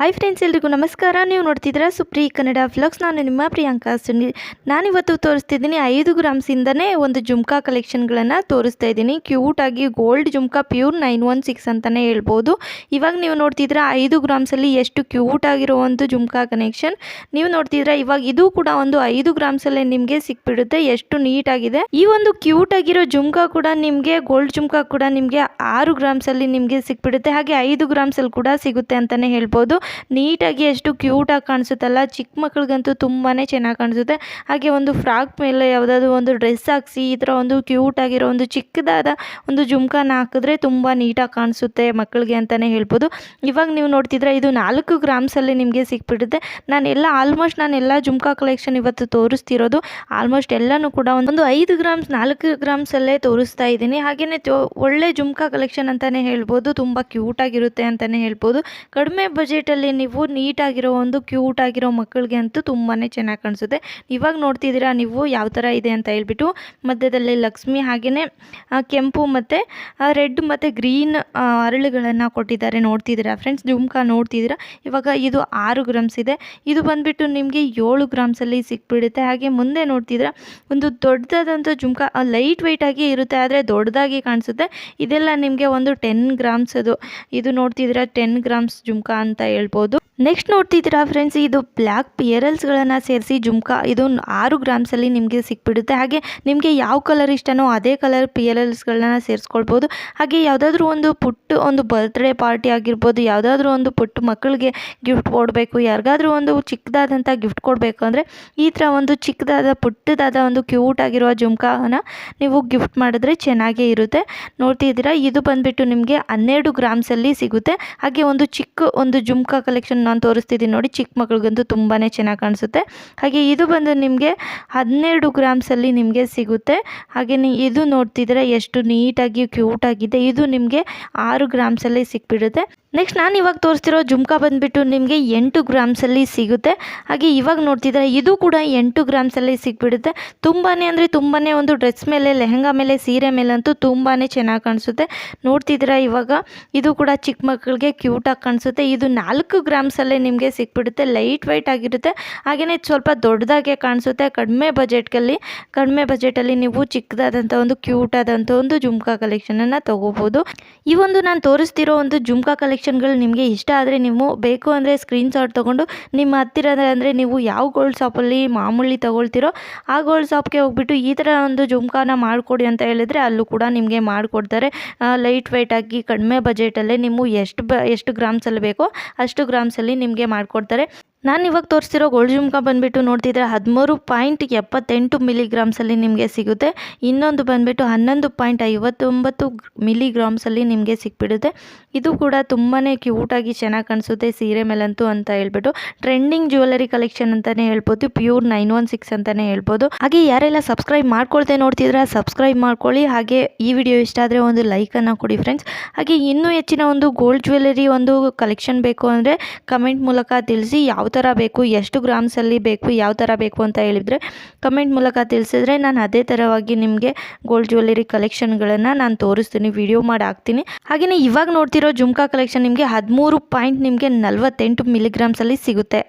Hi friends ಎಲ್ರಿಗೂ ನಮಸ್ಕಾರ. ನೀವು ನೋಡ್ತಿದ್ದೀರಾ ಸುಪ್ರಿ ಕನ್ನಡ ಫ್ಲಾಗ್ಸ್ ನಾನು ನಿಮ್ಮ ಪ್ರಿಯಾಂಕಾ ಸುನಿಲ್. ನಾನಿವತ್ತು ತೋರಿಸ್ತಿದ್ದೀನಿ ಐದು ಗ್ರಾಮ್ಸಿಂದನೇ ಒಂದು ಜುಮ್ಕಾ ಕಲೆಕ್ಷನ್ಗಳನ್ನು ತೋರಿಸ್ತಾ ಇದ್ದೀನಿ. ಕ್ಯೂಟಾಗಿ gold jhumka pure nine one six ಅಂತಲೇ ಹೇಳ್ಬೋದು. ಇವಾಗ ನೀವು ನೋಡ್ತಿದ್ದೀರಾ ಐದು ಗ್ರಾಮ್ಸಲ್ಲಿ ಎಷ್ಟು ಕ್ಯೂಟ್ ಆಗಿರೋ ಒಂದು ಜುಮ್ಕಾ ಕನೆಕ್ಷನ್ ನೀವು ನೋಡ್ತಿದ್ದೀರಾ ಇವಾಗ ಇದು ಕೂಡ ಒಂದು ಐದು ಗ್ರಾಮ್ಸಲ್ಲೇ ನಿಮಗೆ ಸಿಕ್ಬಿಡುತ್ತೆ. ಎಷ್ಟು ನೀಟಾಗಿದೆ ಈ ಒಂದು ಕ್ಯೂಟ್ ಆಗಿರೋ ಜುಮ್ಕಾ ಕೂಡ ನಿಮಗೆ ಗೋಲ್ಡ್ ಜುಮ್ಕಾ ಕೂಡ ನಿಮಗೆ ಆರು ಗ್ರಾಮ್ಸಲ್ಲಿ ನಿಮಗೆ ಸಿಕ್ಬಿಡುತ್ತೆ. ಹಾಗೆ ಐದು ಗ್ರಾಮ್ಸಲ್ಲಿ ಕೂಡ ಸಿಗುತ್ತೆ ಅಂತಲೇ ಹೇಳ್ಬೋದು. ನೀಟಾಗಿ ಎಷ್ಟು ಕ್ಯೂಟಾಗಿ ಕಾಣಿಸುತ್ತಲ್ಲ, ಚಿಕ್ಕ ಮಕ್ಳಿಗಂತೂ ತುಂಬಾ ಚೆನ್ನಾಗಿ ಕಾಣಿಸುತ್ತೆ. ಹಾಗೆ ಒಂದು ಫ್ರಾಕ್ ಮೇಲೆ ಯಾವುದಾದ್ರು ಒಂದು ಡ್ರೆಸ್ ಹಾಕಿಸಿ, ಈ ಥರ ಒಂದು ಕ್ಯೂಟ್ ಆಗಿರೋ ಒಂದು ಚಿಕ್ಕದಾದ ಒಂದು ಜುಮ್ಕಾನ ಹಾಕಿದ್ರೆ ತುಂಬ ನೀಟಾಗಿ ಕಾಣಿಸುತ್ತೆ ಮಕ್ಕಳಿಗೆ ಅಂತಲೇ ಹೇಳ್ಬೋದು. ಇವಾಗ ನೀವು ನೋಡ್ತಿದ್ರೆ ಇದು ನಾಲ್ಕು ಗ್ರಾಮ್ಸಲ್ಲಿ ನಿಮಗೆ ಸಿಕ್ಬಿಡುತ್ತೆ. ನಾನೆಲ್ಲ ಆಲ್ಮೋಸ್ಟ್ ನಾನೆಲ್ಲ ಜುಮ್ಕಾ ಕಲೆಕ್ಷನ್ ಇವತ್ತು ತೋರಿಸ್ತಿರೋದು. ಆಲ್ಮೋಸ್ಟ್ ಎಲ್ಲನೂ ಕೂಡ ಒಂದು ಐದು ಗ್ರಾಮ್ಸ್, ನಾಲ್ಕು ಗ್ರಾಮ್ಸಲ್ಲೇ ತೋರಿಸ್ತಾ ಇದ್ದೀನಿ. ಹಾಗೆಯೇ ಒಳ್ಳೆ ಜುಮ್ಕಾ ಕಲೆಕ್ಷನ್ ಅಂತಲೇ ಹೇಳ್ಬೋದು. ತುಂಬ ಕ್ಯೂಟಾಗಿರುತ್ತೆ ಅಂತಲೇ ಹೇಳ್ಬೋದು. ಕಡಿಮೆ ಬಜೆಟಲ್ಲಿ ನೀವು ನೀಟಾಗಿರೋ ಒಂದು ಕ್ಯೂಟ್ ಆಗಿರೋ ಮಕ್ಕಳಿಗೆ ಅಂತೂ ತುಂಬಾ ಚೆನ್ನಾಗಿ ಕಾಣಿಸುತ್ತೆ. ಇವಾಗ ನೋಡ್ತಿದ್ದೀರಾ, ನೀವು ಯಾವ ಥರ ಇದೆ ಅಂತ ಹೇಳ್ಬಿಟ್ಟು ಮಧ್ಯದಲ್ಲಿ ಲಕ್ಷ್ಮಿ ಹಾಗೆಯೇ ಕೆಂಪು ಮತ್ತು ರೆಡ್ ಮತ್ತು ಗ್ರೀನ್ ಅರಳುಗಳನ್ನು ಕೊಟ್ಟಿದ್ದಾರೆ. ನೋಡ್ತಿದ್ದೀರಾ ಫ್ರೆಂಡ್ಸ್ ಜುಮ್ಕಾ ನೋಡ್ತಿದ್ದೀರಾ? ಇವಾಗ ಇದು ಆರು ಗ್ರಾಮ್ಸ್ ಇದೆ. ಇದು ಬಂದುಬಿಟ್ಟು ನಿಮಗೆ ಏಳು ಗ್ರಾಮ್ಸಲ್ಲಿ ಸಿಕ್ಬಿಡುತ್ತೆ. ಹಾಗೆ ಮುಂದೆ ನೋಡ್ತಿದ್ದೀರಾ, ಒಂದು ದೊಡ್ಡದಾದಂಥ ಜುಮ್ಕಾ ಲೈಟ್ ವೆಯ್ಟಾಗಿ ಇರುತ್ತೆ, ಆದರೆ ದೊಡ್ಡದಾಗಿ ಕಾಣಿಸುತ್ತೆ. ಇದೆಲ್ಲ ನಿಮಗೆ ಒಂದು ಟೆನ್ ಗ್ರಾಮ್ಸ್ ಅದು. ಇದು ನೋಡ್ತಿದ್ದೀರಾ, ಟೆನ್ ಗ್ರಾಮ್ಸ್ ಜುಮ್ಕಾ ಅಂತ ಹೇಳ್ಬೋದು ನೆಕ್ಸ್ಟ್ ನೋಡ್ತಿದ್ದೀರಾ ಫ್ರೆಂಡ್ಸ್ ಇದು ಬ್ಲ್ಯಾಕ್ ಪಿಯರಲ್ಸ್ಗಳನ್ನು ಸೇರಿಸಿ ಜುಮ್ಕಾ, ಇದು ಆರು ಗ್ರಾಮ್ಸಲ್ಲಿ ನಿಮಗೆ ಸಿಕ್ಬಿಡುತ್ತೆ. ಹಾಗೆ ನಿಮಗೆ ಯಾವ ಕಲರ್ ಇಷ್ಟನೋ ಅದೇ ಕಲರ್ ಪಿಯರಲ್ಸ್ಗಳನ್ನ ಸೇರಿಸ್ಕೊಳ್ಬೋದು. ಹಾಗೆ ಯಾವುದಾದ್ರೂ ಒಂದು ಪುಟ್ಟು, ಒಂದು ಬರ್ತ್ಡೇ ಪಾರ್ಟಿ ಆಗಿರ್ಬೋದು, ಯಾವುದಾದ್ರೂ ಒಂದು ಪುಟ್ಟು ಮಕ್ಕಳಿಗೆ ಗಿಫ್ಟ್ ಕೊಡಬೇಕು, ಯಾರಿಗಾದ್ರೂ ಒಂದು ಚಿಕ್ಕದಾದಂಥ ಗಿಫ್ಟ್ ಕೊಡಬೇಕು ಅಂದರೆ ಈ ಥರ ಒಂದು ಚಿಕ್ಕದಾದ, ಪುಟ್ಟದಾದ ಒಂದು ಕ್ಯೂಟ್ ಆಗಿರುವ ಜುಮ್ಕಾನ ನೀವು ಗಿಫ್ಟ್ ಮಾಡಿದ್ರೆ ಚೆನ್ನಾಗೇ ಇರುತ್ತೆ. ನೋಡ್ತಿದ್ದೀರಾ, ಇದು ಬಂದುಬಿಟ್ಟು ನಿಮಗೆ ಹನ್ನೆರಡು ಗ್ರಾಮ್ಸಲ್ಲಿ ಸಿಗುತ್ತೆ. ಹಾಗೆ ಒಂದು ಚಿಕ್ಕ ಒಂದು ಜುಮ್ಕಾ ಕಲೆಕ್ಷನ್ ನಾನು ತೋರಿಸ್ತಿದ್ದೀನಿ ನೋಡಿ, ಚಿಕ್ಕ ಮಕ್ಳಿಗಂತೂ ತುಂಬಾ ಚೆನ್ನಾಗಿ ಕಾಣಿಸುತ್ತೆ. ಹಾಗೆ ಇದು ಬಂದು ನಿಮಗೆ ಹನ್ನೆರಡು ಗ್ರಾಮ್ಸಲ್ಲಿ ನಿಮಗೆ ಸಿಗುತ್ತೆ. ಹಾಗೆ ಇದು ನೋಡ್ತಿದ್ರೆ ಎಷ್ಟು ನೀಟಾಗಿ ಕ್ಯೂಟಾಗಿದೆ ಇದು ನಿಮಗೆ ಆರು ಗ್ರಾಮ್ಸಲ್ಲಿ ಸಿಕ್ಬಿಡುತ್ತೆ. ನೆಕ್ಸ್ಟ್ ನಾನು ಇವಾಗ ತೋರಿಸ್ತಿರೋ ಜುಮ್ಕಾ ಬಂದುಬಿಟ್ಟು ನಿಮಗೆ ಎಂಟು ಗ್ರಾಮ್ಸಲ್ಲಿ ಸಿಗುತ್ತೆ. ಹಾಗೆ ಇವಾಗ ನೋಡ್ತಿದ್ರೆ ಇದು ಕೂಡ ಎಂಟು ಗ್ರಾಮ್ಸಲ್ಲಿ ಸಿಗ್ಬಿಡುತ್ತೆ ತುಂಬಾ ಅಂದರೆ ತುಂಬಾ ಒಂದು ಡ್ರೆಸ್ ಮೇಲೆ, ಲೆಹಂಗಾ ಮೇಲೆ, ಸೀರೆ ಮೇಲಂತೂ ತುಂಬಾ ಚೆನ್ನಾಗಿ ಕಾಣಿಸುತ್ತೆ. ನೋಡ್ತಿದ್ದೀರಾ ಇವಾಗ? ಇದು ಕೂಡ ಚಿಕ್ಕ ಮಕ್ಕಳಿಗೆ ಕ್ಯೂಟಾಗಿ ಕಾಣಿಸುತ್ತೆ. ಇದು ನಾಲ್ಕು ಗ್ರಾಮ್ಸಲ್ಲೇ ನಿಮಗೆ ಸಿಕ್ಬಿಡುತ್ತೆ. ಲೈಟ್ ವೈಟ್ ಆಗಿರುತ್ತೆ. ಹಾಗೆಯೇ ಸ್ವಲ್ಪ ದೊಡ್ಡದಾಗೆ ಕಾಣಿಸುತ್ತೆ ಕಡಿಮೆ ಬಜೆಟ್ಗಲ್ಲಿ ಕಡಿಮೆ ಬಜೆಟಲ್ಲಿ ನೀವು ಚಿಕ್ಕದಾದಂಥ ಒಂದು ಕ್ಯೂಟಾದಂಥ ಒಂದು ಜುಮ್ಕಾ ಕಲೆಕ್ಷನನ್ನು ತೊಗೋಬೋದು. ಈ ಒಂದು ನಾನು ತೋರಿಸ್ತಿರೋ ಒಂದು ಜುಮ್ಕಾ ಕಲೆಕ್ಷನ್ಗಳು ನಿಮಗೆ ಇಷ್ಟ ಆದರೆ ನೀವು ಬೇಕು ಅಂದರೆ ಸ್ಕ್ರೀನ್ಶಾಟ್ ತೊಗೊಂಡು ನಿಮ್ಮ ಹತ್ತಿರ ಅಂದರೆ ನೀವು ಯಾವ ಗೋಲ್ಡ್ ಶಾಪಲ್ಲಿ ಮಾಮೂಲಿ ತೊಗೊಳ್ತಿರೋ ಆ ಗೋಲ್ಡ್ ಶಾಪ್ಗೆ ಹೋಗ್ಬಿಟ್ಟು ಈ ಥರ ಒಂದು ಜುಮ್ಕಾನ ಮಾಡಿಕೊಡಿ ಅಂತ ಹೇಳಿದರೆ ಅಲ್ಲೂ ಕೂಡ ನಿಮಗೆ ಮಾಡಿಕೊಡ್ತಾರೆ. ಲೈಟ್ ವೆಯ್ಟಾಗಿ ಕಡಿಮೆ ಬಜೆಟಲ್ಲೇ ನೀವು ಎಷ್ಟು ಬ, ಎಷ್ಟು ಗ್ರಾಮ್ಸಲ್ಲಿ ಬೇಕೋ ಅಷ್ಟು ಗ್ರಾಮ್ಸಲ್ಲಿ ನಿಮಗೆ ಮಾಡಿಕೊಡ್ತಾರೆ. ನಾನು ಇವಾಗ ತೋರಿಸ್ತಿರೋ ಗೋಲ್ಡ್ ಜುಮ್ಕಾ ಬಂದುಬಿಟ್ಟು ನೋಡ್ತಿದ್ರೆ ಹದಿಮೂರು ಪಾಯಿಂಟ್ ಎಪ್ಪತ್ತೆಂಟು ಮಿಲಿಗ್ರಾಮ್ಸಲ್ಲಿ ನಿಮಗೆ ಸಿಗುತ್ತೆ. ಇನ್ನೊಂದು ಬಂದುಬಿಟ್ಟು ಹನ್ನೊಂದು ಪಾಯಿಂಟ್ ಐವತ್ತೊಂಬತ್ತು ಮಿಲಿಗ್ರಾಮ್ಸಲ್ಲಿ ನಿಮಗೆ ಸಿಕ್ಬಿಡುತ್ತೆ. ಇದು ಕೂಡ ತುಂಬಾ ಕ್ಯೂಟಾಗಿ ಚೆನ್ನಾಗಿ ಕಾಣಿಸುತ್ತೆ ಸೀರೆ ಮೇಲಂತೂ ಅಂತ ಹೇಳ್ಬಿಟ್ಟು. ಟ್ರೆಂಡಿಂಗ್ ಜ್ಯುವೆಲರಿ ಕಲೆಕ್ಷನ್ ಅಂತಲೇ ಹೇಳ್ಬೋದು ಪ್ಯೂರ್ ನೈನ್ ಒನ್ ಸಿಕ್ಸ್ ಅಂತಲೇ ಹೇಳ್ಬೋದು. ಹಾಗೆ ಯಾರೆಲ್ಲ ಸಬ್ಸ್ಕ್ರೈಬ್ ಮಾಡ್ಕೊಳ್ತೆ ನೋಡ್ತಿದ್ರೆ ಸಬ್ಸ್ಕ್ರೈಬ್ ಮಾಡ್ಕೊಳ್ಳಿ. ಹಾಗೆ ಈ ವಿಡಿಯೋ ಇಷ್ಟ ಆದರೆ ಒಂದು ಲೈಕನ್ನು ಕೊಡಿ ಫ್ರೆಂಡ್ಸ್ ಹಾಗೆ ಇನ್ನೂ ಹೆಚ್ಚಿನ ಒಂದು ಗೋಲ್ಡ್ ಜ್ಯುವೆಲರಿ ಒಂದು ಕಲೆಕ್ಷನ್ ಬೇಕು ಅಂದರೆ ಕಮೆಂಟ್ ಮೂಲಕ ತಿಳಿಸಿ ಯಾವ ಥರ ಬೇಕು, ಎಷ್ಟು ಗ್ರಾಮ್ಸಲ್ಲಿ ಬೇಕು, ಯಾವ ಥರ ಬೇಕು ಅಂತ ಹೇಳಿದರೆ ಕಮೆಂಟ್ ಮೂಲಕ ತಿಳಿಸಿದ್ರೆ ನಾನು ಅದೇ ಥರವಾಗಿ ನಿಮಗೆ ಗೋಲ್ಡ್ ಜ್ಯುವೆಲ್ಲರಿ ಕಲೆಕ್ಷನ್ಗಳನ್ನು ನಾನು ತೋರಿಸ್ತೀನಿ ವಿಡಿಯೋ ಮಾಡಿ ಹಾಕ್ತೀನಿ. ಹಾಗೆಯೇ ಇವಾಗ ನೋಡ್ತಿರೋ ಜುಮ್ಕಾ ಕಲೆಕ್ಷನ್ ನಿಮಗೆ ಹದಿಮೂರು ಪಾಯಿಂಟ್ ನಿಮಗೆ ನಲ್ವತ್ತೆಂಟು ಮಿಲಿಗ್ರಾಮ್ಸಲ್ಲಿ ಸಿಗುತ್ತೆ.